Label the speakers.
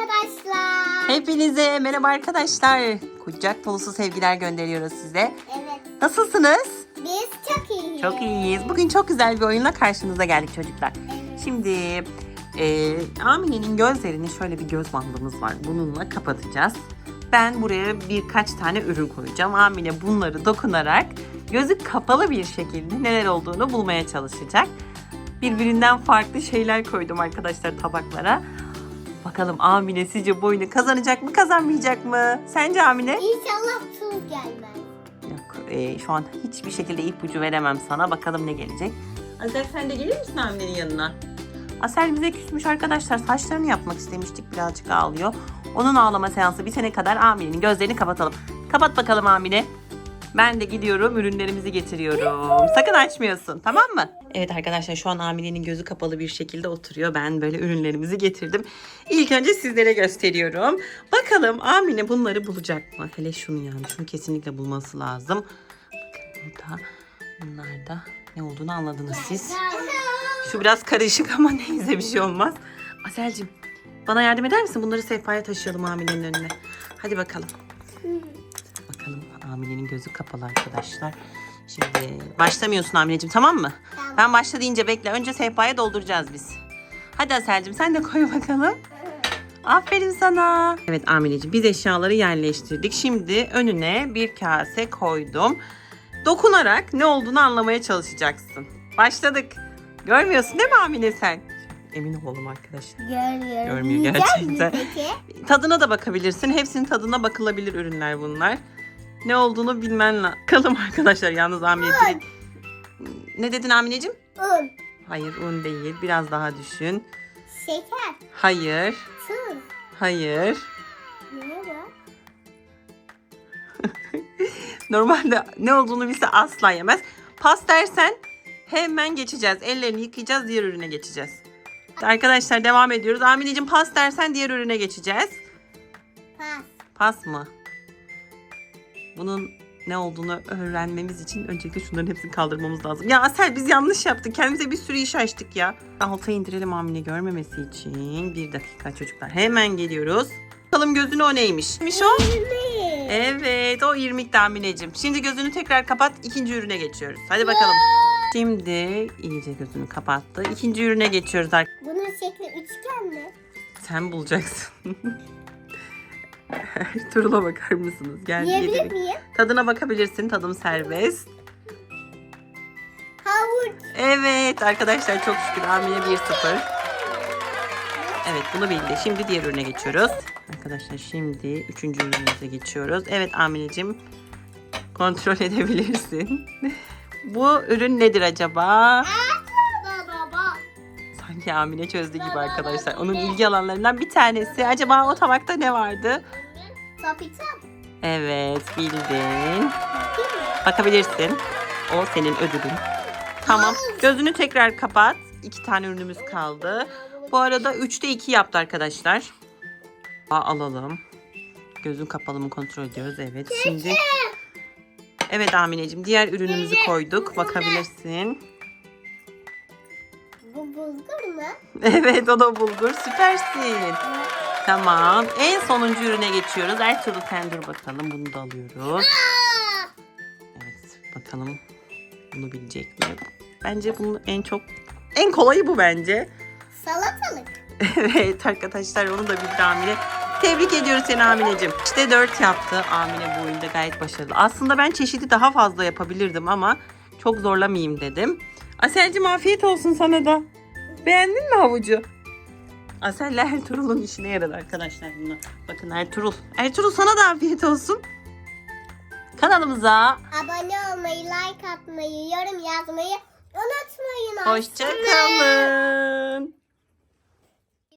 Speaker 1: arkadaşlar.
Speaker 2: Hepinize merhaba arkadaşlar. Kucak dolusu sevgiler gönderiyoruz size.
Speaker 1: Evet.
Speaker 2: Nasılsınız?
Speaker 1: Biz çok iyiyiz.
Speaker 2: Çok iyiyiz. Bugün çok güzel bir oyunla karşınıza geldik çocuklar.
Speaker 1: Evet.
Speaker 2: Şimdi e, Amine'nin gözlerini şöyle bir göz bandımız var. Bununla kapatacağız. Ben buraya birkaç tane ürün koyacağım. Amine bunları dokunarak gözü kapalı bir şekilde neler olduğunu bulmaya çalışacak. Birbirinden farklı şeyler koydum arkadaşlar tabaklara. Bakalım Amine sizce bu oyunu kazanacak mı kazanmayacak mı? Sence Amine?
Speaker 1: İnşallah su gelmez.
Speaker 2: Yok e, şu an hiçbir şekilde ipucu veremem sana. Bakalım ne gelecek. Azel sen de gelir misin Amine'nin yanına? Asel bize küsmüş arkadaşlar. Saçlarını yapmak istemiştik. Birazcık ağlıyor. Onun ağlama seansı bitene kadar Amine'nin gözlerini kapatalım. Kapat bakalım Amine. Ben de gidiyorum ürünlerimizi getiriyorum. Sakın açmıyorsun tamam mı? Evet arkadaşlar şu an Amine'nin gözü kapalı bir şekilde oturuyor. Ben böyle ürünlerimizi getirdim. İlk önce sizlere gösteriyorum. Bakalım Amine bunları bulacak mı? Hele şunu yani şunu kesinlikle bulması lazım. Bakın burada bunlar da ne olduğunu anladınız siz. Şu biraz karışık ama neyse bir şey olmaz. Aselcim bana yardım eder misin? Bunları sehpaya taşıyalım Amine'nin önüne. Hadi bakalım. Amine'nin gözü kapalı arkadaşlar. Şimdi başlamıyorsun Amine'cim tamam mı?
Speaker 1: Tamam.
Speaker 2: Ben başla deyince bekle. Önce sehpaya dolduracağız biz. Hadi Aselcim sen de koy bakalım. Aferin sana. Evet Amineciğim biz eşyaları yerleştirdik. Şimdi önüne bir kase koydum. Dokunarak ne olduğunu anlamaya çalışacaksın. Başladık. Görmüyorsun değil mi Amine sen? Emin olalım arkadaşlar.
Speaker 1: Görmüyorum.
Speaker 2: Görmüyor gerçekten.
Speaker 1: peki?
Speaker 2: Tadına da bakabilirsin. Hepsinin tadına bakılabilir ürünler bunlar. Ne olduğunu bilmen lazım. Bakalım arkadaşlar yalnız Amine direkt... Ne dedin Amineciğim?
Speaker 1: Un,
Speaker 2: Hayır un değil. Biraz daha düşün.
Speaker 1: şeker,
Speaker 2: Hayır.
Speaker 1: tuz.
Speaker 2: Hayır.
Speaker 1: Ne bu?
Speaker 2: Normalde ne olduğunu bilse asla yemez. Pas dersen hemen geçeceğiz. Ellerini yıkayacağız. Diğer ürüne geçeceğiz. Arkadaşlar devam ediyoruz. Amineciğim pas dersen diğer ürüne geçeceğiz.
Speaker 1: Pas.
Speaker 2: Pas mı? Bunun ne olduğunu öğrenmemiz için öncelikle şunların hepsini kaldırmamız lazım. Ya Asel biz yanlış yaptık. Kendimize bir sürü iş açtık ya. Alta indirelim Amine görmemesi için. Bir dakika çocuklar. Hemen geliyoruz. Bakalım gözünü o neymiş? Neymiş o? Evet o irmik Amineciğim. Şimdi gözünü tekrar kapat. ikinci ürüne geçiyoruz. Hadi bakalım. Şimdi iyice gözünü kapattı. İkinci ürüne geçiyoruz artık.
Speaker 1: Bunun şekli üçgen mi?
Speaker 2: Sen bulacaksın. Turula bakar mısınız? Gel
Speaker 1: Yiyebilir miyim?
Speaker 2: Tadına bakabilirsin. Tadım serbest.
Speaker 1: Havuç.
Speaker 2: Evet arkadaşlar çok şükür Amine 1-0. Evet bunu bildi. Şimdi diğer ürüne geçiyoruz. Arkadaşlar şimdi üçüncü ürünümüze geçiyoruz. Evet Amineciğim kontrol edebilirsin. Bu ürün nedir acaba?
Speaker 1: Baba.
Speaker 2: Sanki Amine çözdü gibi arkadaşlar. Onun ilgi alanlarından bir tanesi. Acaba o tabakta ne vardı?
Speaker 1: Papita.
Speaker 2: Evet bildin. Bakabilirsin. O senin ödülün. Tamam. Gözünü tekrar kapat. İki tane ürünümüz kaldı. Bu arada 3'te 2 yaptı arkadaşlar. Aa, alalım. Gözün kapalı mı kontrol ediyoruz. Evet. Şimdi Evet Amineciğim diğer ürünümüzü koyduk. Bakabilirsin.
Speaker 1: Bu bulgur mu?
Speaker 2: Evet o da bulgur. Süpersin. Tamam. En sonuncu ürüne geçiyoruz. Ertuğrul sen dur bakalım. Bunu da alıyoruz. Evet bakalım. Bunu bilecek mi? Bence bunun en çok en kolayı bu bence.
Speaker 1: Salatalık.
Speaker 2: Evet arkadaşlar onu da bildi Amine. Tebrik ediyoruz seni Amineciğim. İşte 4 yaptı. Amine bu oyunda gayet başarılı. Aslında ben çeşidi daha fazla yapabilirdim ama çok zorlamayayım dedim. Aselcim afiyet olsun sana da. Beğendin mi havucu? Asel ile Ertuğrul'un işine yaradı arkadaşlar bunu. Bakın Ertuğrul. Ertuğrul sana da afiyet olsun. Kanalımıza
Speaker 1: Abone olmayı, like atmayı, yorum yazmayı unutmayın.
Speaker 2: hoşçakalın.